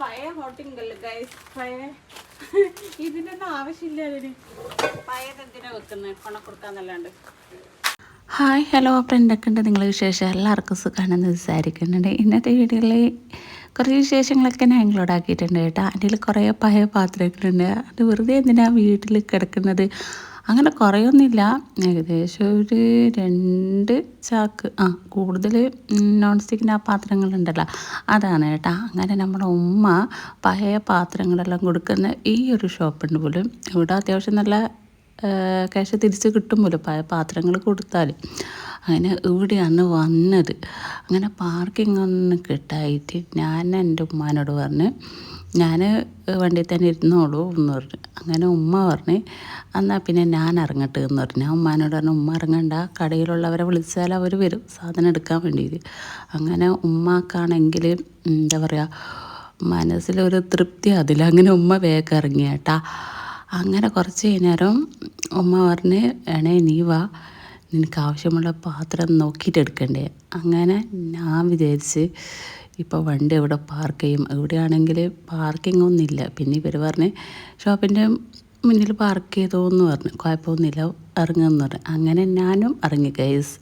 പഴയ ഹോട്ടിങ്കല്ലേ ഗൈസ് പഴയ ഇതിനൊന്നും ആവശ്യമില്ല അതിന്. പഴയത് എന്തിനാ വെക്കുന്നത് കൊണക്കൊടുക്കാന്നല്ലാണ്ട് ഹായ് ഹലോ അപ്പോൾ എന്തൊക്കെയുണ്ട് നിങ്ങൾ വിശേഷം എല്ലാവർക്കും സുഖമാണെന്ന് വിചാരിക്കുന്നുണ്ട്. ഇന്നത്തെ വീഡിയോയിൽ കുറച്ച് വിശേഷങ്ങളൊക്കെ ഞാൻ ഇൻക്ലൂഡ് ആക്കിയിട്ടുണ്ട് കേട്ടോ. അതിൽ കുറേ പഴയ പാത്രങ്ങളുണ്ട്. അത് വെറുതെ എന്തിനാണ് വീട്ടിൽ കിടക്കുന്നത്? അങ്ങനെ കുറയൊന്നുമില്ല. ഏകദേശം ഒരു രണ്ട് ചാക്ക്. ആ കൂടുതൽ നോൺ സ്റ്റിക്കിന്റെ ആ പാത്രങ്ങളുണ്ടല്ലോ. അതാണ് കേട്ടോ. അങ്ങനെ നമ്മുടെ ഉമ്മ പഴയ പാത്രങ്ങളെല്ലാം കൊടുക്കുന്ന ഈ ഒരു ഷോപ്പുണ്ട് പോലും. ഇവിടെ അത്യാവശ്യം നല്ല ക്യാഷ് തിരിച്ച് കിട്ടും പോലും പഴയ പാത്രങ്ങൾ കൊടുത്താൽ അങ്ങനെ ഇവിടെയാണ് വന്നത്. അങ്ങനെ പാർക്കിംഗ് ഒന്നും കിട്ടായിട്ട് ഞാൻ എന്റെ ഉമ്മാനോട് പറഞ്ഞ് ഞാൻ വണ്ടിയിൽ തന്നെ ഇരുന്നോളൂ എന്ന് പറഞ്ഞു. അങ്ങനെ ഉമ്മ പറഞ്ഞ് എന്നാൽ പിന്നെ ഞാൻ ഇറങ്ങട്ടെ എന്ന് പറഞ്ഞു. ഞാൻ ഉമ്മാനോട് പറഞ്ഞു ഉമ്മ ഇറങ്ങണ്ട കടയിലുള്ളവരെ വിളിച്ചാൽ അവർ വരും സാധനം എടുക്കാൻ വേണ്ടിയിട്ട്. അങ്ങനെ ഉമ്മക്കാണെങ്കിൽ എന്താ പറയുക മനസ്സിലൊരു തൃപ്തി അതിൽ അങ്ങനെ ഉമ്മ വേഗം ഇറങ്ങി കേട്ടാ. അങ്ങനെ കുറച്ച് കഴിഞ്ഞേരം ഉമ്മ പറഞ്ഞ് എണേ നീ വാ. നിനക്ക് ആവശ്യമുള്ള പാത്രം നോക്കിയിട്ട് എടുക്കണ്ടേ. അങ്ങനെ ഞാൻ വിചാരിച്ച് ഇപ്പോൾ വണ്ടി എവിടെ പാർക്ക് ചെയ്യും? എവിടെയാണെങ്കിൽ പാർക്കിംഗ് ഒന്നുമില്ല. പിന്നെ ഇവർ പറഞ്ഞ് ഷോപ്പിന്റെ മുന്നിൽ പാർക്ക് ചെയ്തോ എന്ന് പറഞ്ഞു. കുഴപ്പമൊന്നുമില്ല. ഇറങ്ങുമെന്ന് പറഞ്ഞു. അങ്ങനെ ഞാനും ഇറങ്ങി ഗൈസ്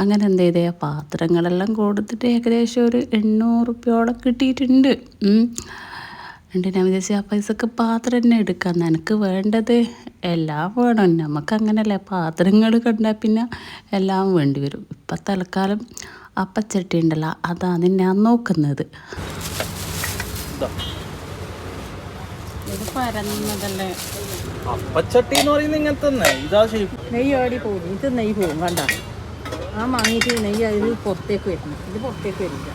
അങ്ങനെ എന്ത് ചെയ്തേ? പാത്രങ്ങളെല്ലാം കൊടുത്തിട്ട് ഏകദേശം ഒരു എണ്ണൂറ് റുപ്യോളം കിട്ടിയിട്ടുണ്ട്. എന്നിട്ട് ഞാൻ വിചാരിച്ചു ആ പൈസക്ക് പാത്രം തന്നെ എടുക്കാം. നിനക്ക് വേണ്ടത് എല്ലാം വേണം. നമുക്ക് അങ്ങനെയല്ലേ പാത്രങ്ങൾ കണ്ടാൽ പിന്നെ എല്ലാം വേണ്ടി വരും. ഇപ്പം തൽക്കാലം അപ്പച്ചട്ടി ഉണ്ടല്ലോ അതാണ് ഞാൻ നോക്കുന്നത്. ഇത്. പരന്നതല്ലേ? അപ്പച്ചട്ടി എന്ന് പറയുന്നത് ഇങ്ങനത്തെ തന്നെ ഇതാ ഷേപ്പ് നെയ്യ് ഓടി പോകും. ഇത് നെയ്യ് പോകും കണ്ട? ആ മാങ്ങിയിട്ട് നെയ്യ് ഇത് പുറത്തേക്ക് വരുന്നു ഇത് പുറത്തേക്ക് വരില്ല.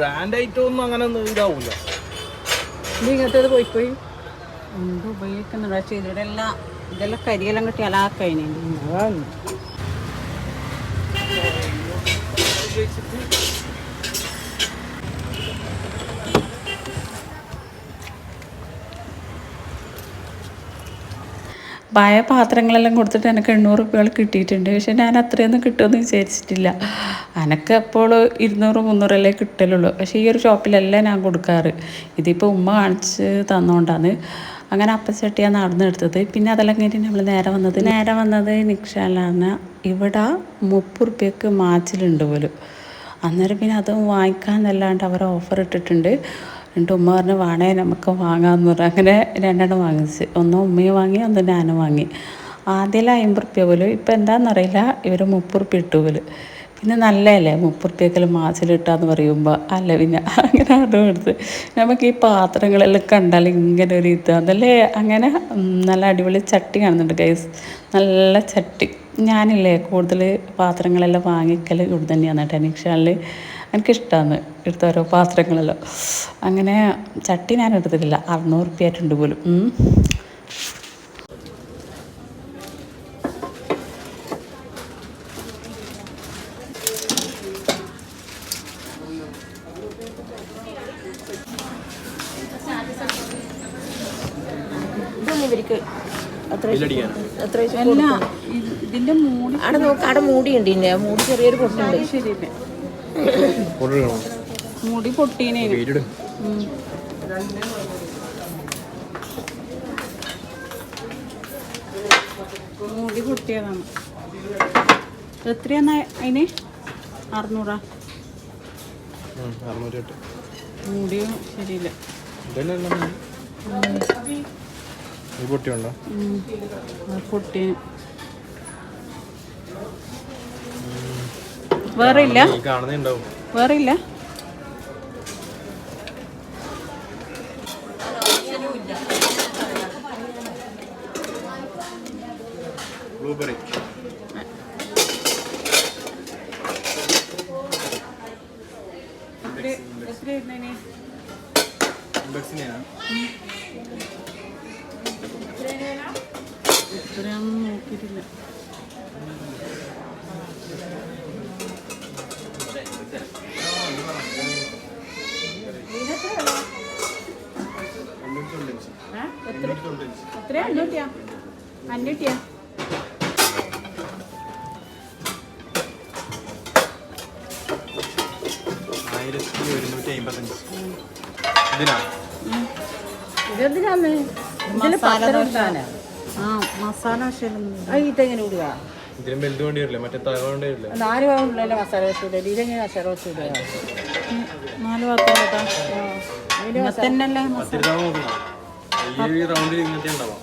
ബ്രാൻഡ് ഐറ്റം ഒന്നും അങ്ങനെ ഇതാവൂല. ഇത് ഇങ്ങനത്തേത് പോയി പോയി എന്ത് ഉപയോഗിക്കുന്നുണ്ട് പക്ഷേ എല്ലാം ഇതെല്ലാം കരിയെല്ലാം കിട്ടി അലാക്കഴിഞ്ഞു അതാണ് പഴയ പാത്രങ്ങളെല്ലാം കൊടുത്തിട്ട് എനിക്ക് എണ്ണൂറ് രൂപകൾ കിട്ടിയിട്ടുണ്ട്. പക്ഷെ ഞാൻ അത്രയൊന്നും കിട്ടുമെന്ന് വിചാരിച്ചിട്ടില്ല. എനിക്ക് അപ്പോൾ ഇരുന്നൂറ് മുന്നൂറല്ലേ കിട്ടലുള്ളൂ. പക്ഷേ ഈ ഒരു ഷോപ്പിലല്ല ഞാൻ കൊടുക്കാറ്. ഇതിപ്പോൾ ഉമ്മ കാണിച്ച് തന്നുകൊണ്ടാണ് അങ്ങനെ അപ്പച്ചട്ടിയാണ് നടന്നെടുത്തത് പിന്നെ അതെല്ലാം കഴിഞ്ഞിട്ട് നമ്മൾ നേരെ വന്നത് നേരെ വന്നത് നിക്ഷാലാണ്. ഇവിടെ മുപ്പത് റുപ്യക്ക് മാച്ചിലുണ്ട് പോലും. അന്നേരം പിന്നെ അതും വാങ്ങിക്കാന്നല്ലാണ്ട് അവർ ഓഫർ ഇട്ടിട്ടുണ്ട്. എന്നിട്ട് ഉമ്മ പറഞ്ഞു വേണേ നമുക്ക് വാങ്ങാമെന്ന് പറഞ്ഞു. അങ്ങനെ രണ്ടെണ്ണം വാങ്ങിച്ച്. ഒന്ന് ഉമ്മയും വാങ്ങി ഒന്ന് ഞാനും വാങ്ങി. ആദ്യം അമ്പത് റുപ്യ പോലും. ഇപ്പം എന്താണെന്നറിയില്ല ഇവർ മുപ്പത് റുപ്യ ഇട്ടു പോലും പിന്നെ നല്ലതല്ലേ മുപ്പത് റുപ്യക്കെല്ലാം മാച്ചിലിട്ടാന്ന് പറയുമ്പോൾ അല്ല പിന്നെ അങ്ങനെ അതും എടുത്ത്. നമുക്ക് ഈ പാത്രങ്ങളെല്ലാം കണ്ടാൽ ഇങ്ങനെ ഒരു ഇത്. അതല്ലേ അങ്ങനെ നല്ല അടിപൊളി ചട്ടി കാണുന്നുണ്ട് ഗൈസ് നല്ല ചട്ടി. ഞാനില്ലേ കൂടുതൽ പാത്രങ്ങളെല്ലാം വാങ്ങിക്കൽ ഇവിടെ തന്നെയാണ് കേട്ടോ എനിക്കിഷ്ടമാണ് എടുത്ത ഓരോ പാത്രങ്ങളെല്ലാം. അങ്ങനെ ചട്ടി ഞാൻ എടുത്തിട്ടില്ല. അറുന്നൂറ് റുപ്യ ആയിട്ടുണ്ട് പോലും ഇവർക്ക് അത്ര ഇതിന്റെ മൂടി അവിടെ നോക്കാം അവിടെ മൂടിയുണ്ട് ഇന്നെ മൂടി ചെറിയൊരു പൊട്ടുണ്ട്. ശരിയില്ല മുടി പൊട്ടീനെ മുടി പൊട്ടിയതാണ്. എത്രയാന്ന് അതിന്? അറുന്നൂറാ? മുടിയും ശരിയില്ല. പൊട്ടിയുണ്ടോ? ഉം. അത് പൊട്ടി വേറെ ഇല്ല വേറെ ഇല്ല ബ്ലൂബെറി എത്രയാണെന്ന് നോക്കിയിട്ടില്ല. എത്രയാ അഞ്ഞൂറ്റിയാ അഞ്ഞൂറ്റിയാ ആയിരത്തി ഒരുന്നൂറ്റി അമ്പത്തഞ്ച്. ഇതിനാ? ഇതെന്തിനാന്ന്? ഇതിൽ മസാല പത്തരം ദോശ. ഇടാനാ ആ മസാല അത് ഇതെങ്ങനെ ഇടുക? ഇതിനും വലുത് വേണ്ടി വരില്ല? മറ്റേ തവ വേണ്ടി വരില്ല? നാല് ഭാഗമുള്ള മസാല ദോശ ഇടുക. ഇതെങ്ങനെ മസാല ദോശ ഇല്ല നാല് ഭാഗത്തും കേട്ടോ ഇങ്ങനെ തന്നെയല്ലേ മസാല? പത്തിരി തവ നോക്കണം ഈ റൗണ്ടിൽ ഇങ്ങനത്തെ ഉണ്ടാവാം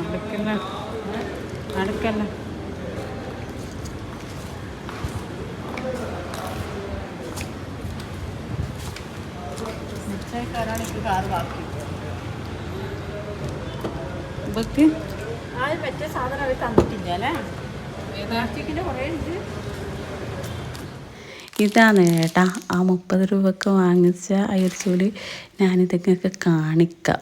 അടുക്കല്ല? അടുക്കല്ല? ഇവക്ക്? ആ മറ്റേ സാധനം അവർ തന്നിട്ടില്ല അല്ലേ? പ്ലാസ്റ്റിക്കിന്റെ കുറേ ഉണ്ട്. ഇതാണ് ഏട്ടാ. ആ മുപ്പത് രൂപക്ക് വാങ്ങിച്ച അയർച്ചൂടി ഞാനിതൊക്കെ കാണിക്കാം.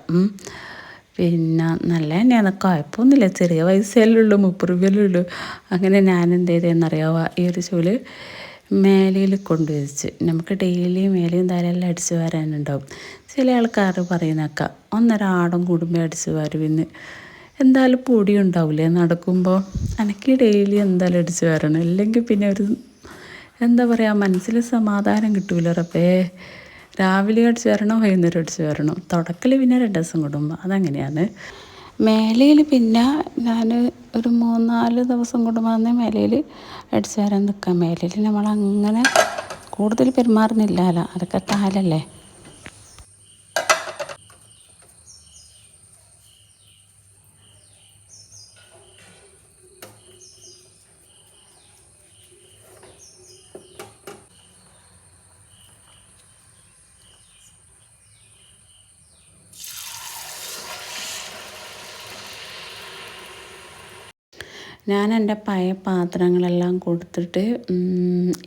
പിന്നെ നല്ല തന്നെയാണ്. കുഴപ്പമൊന്നുമില്ല. ചെറിയ പൈസയല്ലേ ഉള്ളൂ. മുപ്പത് രൂപയല്ലേ ഉള്ളൂ. അങ്ങനെ ഞാൻ എന്ത് ചെയ്തതെന്നറിയാവോ ഈ ഒരു ചൂൽ മേലയിൽ കൊണ്ടുവച്ച് നമുക്ക് ഡെയിലി മേലെയും തലയെല്ലാം അടിച്ചു വരാനുണ്ടാവും. ചില ആൾക്കാർ പറയുന്നേക്ക ഒന്നര ആടം കൂടുമ്പോൾ അടിച്ചു വരുമെന്ന് എന്തായാലും പൊടി ഉണ്ടാവില്ലേ നടക്കുമ്പോൾ എനിക്ക് ഡെയിലി എന്തായാലും അടിച്ചു വരണം. അല്ലെങ്കിൽ പിന്നെ ഒരു എന്താ പറയുക മനസ്സിൽ സമാധാനം കിട്ടൂല റബ്ബേ. രാവിലെ അടിച്ച് വരണം വൈകുന്നേരം അടിച്ച് വരണം. തുടക്കൽ പിന്നെ രണ്ട് ദിവസം കൂടുമ്പോൾ അതങ്ങനെയാണ്. മേലയിൽ പിന്നെ ഞാൻ ഒരു മൂന്നാൽ ദിവസം കൂടുമ്പോൾ തന്നെ മേലയിൽ അടിച്ച് വരാൻ നിൽക്കാം മേലയിൽ നമ്മളങ്ങനെ കൂടുതൽ പെരുമാറുന്നില്ലല്ലോ അതൊക്കെ കാലല്ലേ. ഞാൻ എന്റെ പഴയ പാത്രങ്ങളെല്ലാം കൊടുത്തിട്ട്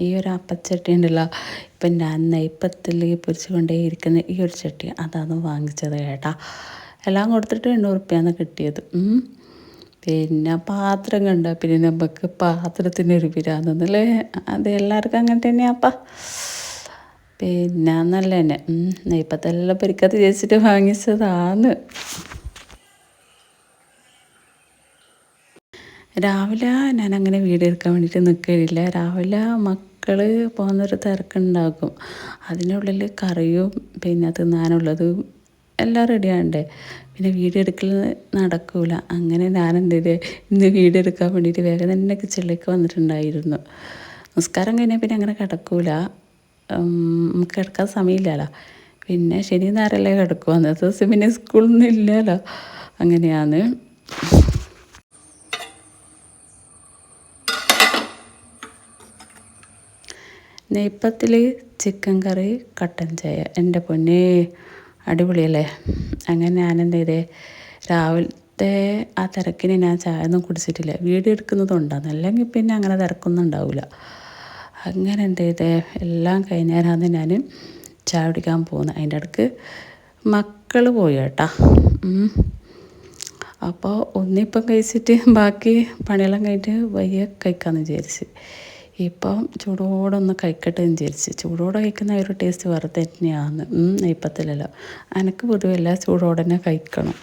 ഈ ഒരു അപ്പച്ചട്ടി ഉണ്ടല്ലോ ഇപ്പം ഞാൻ നെയ്പ്പത്തിൽ പൊരിച്ചു കൊണ്ടേ ഇരിക്കുന്ന ഈ ഒരു ചട്ടി അതാണ് വാങ്ങിച്ചത് കേട്ടാ. എല്ലാം കൊടുത്തിട്ട് എണ്ണൂറ് റുപ്യാണ് കിട്ടിയത് പിന്നെ പാത്രം കണ്ട? പിന്നെ നമുക്ക് പാത്രത്തിന് ഒരു പിരാന്നല്ലേ അത് എല്ലാവർക്കും അങ്ങനെ തന്നെയാപ്പാ. പിന്നെ നല്ല തന്നെ നെയ്പ്പത്തെല്ലാം പൊരിക്കാത്ത ചേച്ചിട്ട് വാങ്ങിച്ചതാണ് രാവിലെ ഞാൻ അങ്ങനെ വീഡിയോ എടുക്കാൻ വേണ്ടിയിട്ട് നിൽക്കലില്ല രാവിലെ മക്കൾ പോകുന്നൊരു തിരക്കുണ്ടാക്കും അതിനുള്ളിൽ കറിയും പിന്നെ തിന്നാനുള്ളതും എല്ലാം റെഡിയാണ്ടേ പിന്നെ വീഡിയോ എടുക്കൽ നടക്കൂല. അങ്ങനെ ഞാൻ എന്റെ ഇന്ന് വീഡിയോ എടുക്കാൻ വേണ്ടിയിട്ട് വേഗം തന്നെ കിച്ചണിലേക്ക് വന്നിട്ടുണ്ടായിരുന്നു. നിസ്കാരം കഴിഞ്ഞാൽ പിന്നെ അങ്ങനെ കിടക്കൂല. നമുക്ക് കിടക്കാൻ സമയമില്ലല്ലോ. പിന്നെ ശനി ഞായറല്ലേ കിടക്കും. അന്നത്തെ ദിവസം പിന്നെ സ്കൂളൊന്നും ഇല്ലല്ലോ. അങ്ങനെയാണ്. നെയ്പ്പത്തിൽ ചിക്കൻ കറി കട്ടൻ ചായ. എന്റെ പൊന്നെ അടിപൊളിയല്ലേ? അങ്ങനെ ഞാൻ എന്ത് ചെയ്തേ രാവിലത്തെ ആ തിരക്കിന് ഞാൻ ചായ ഒന്നും കുടിച്ചിട്ടില്ല. വീഡിയോ എടുക്കുന്നതുണ്ടാകുന്നു അല്ലെങ്കിൽ പിന്നെ അങ്ങനെ തിരക്കൊന്നും ഉണ്ടാവില്ല അങ്ങനെ എന്ത് ചെയ്തേ എല്ലാം കഴിഞ്ഞേരാന്ന് ഞാൻ ചായ കുടിക്കാൻ പോകുന്നത് അതിന്റെ ഇടയ്ക്ക് മക്കൾ പോയി കേട്ടാ. അപ്പോൾ ഒന്നിപ്പം കഴിച്ചിട്ട് ബാക്കി പണിയെല്ലാം കഴിഞ്ഞിട്ട് വയ്യ കഴിക്കാമെന്ന് വിചാരിച്ച്. ഇപ്പം ചൂടോടെ ഒന്ന് കഴിക്കട്ടെ എന്ന് വിചാരിച്ച്. ചൂടോടെ കഴിക്കുന്ന ഒരു ടേസ്റ്റ് വേറെ തന്നെയാണ്. നെയ്പ്പത്തിലല്ലോ എനിക്ക് പൊതുവെ എല്ലാ ചൂടോടെ തന്നെ കഴിക്കണം.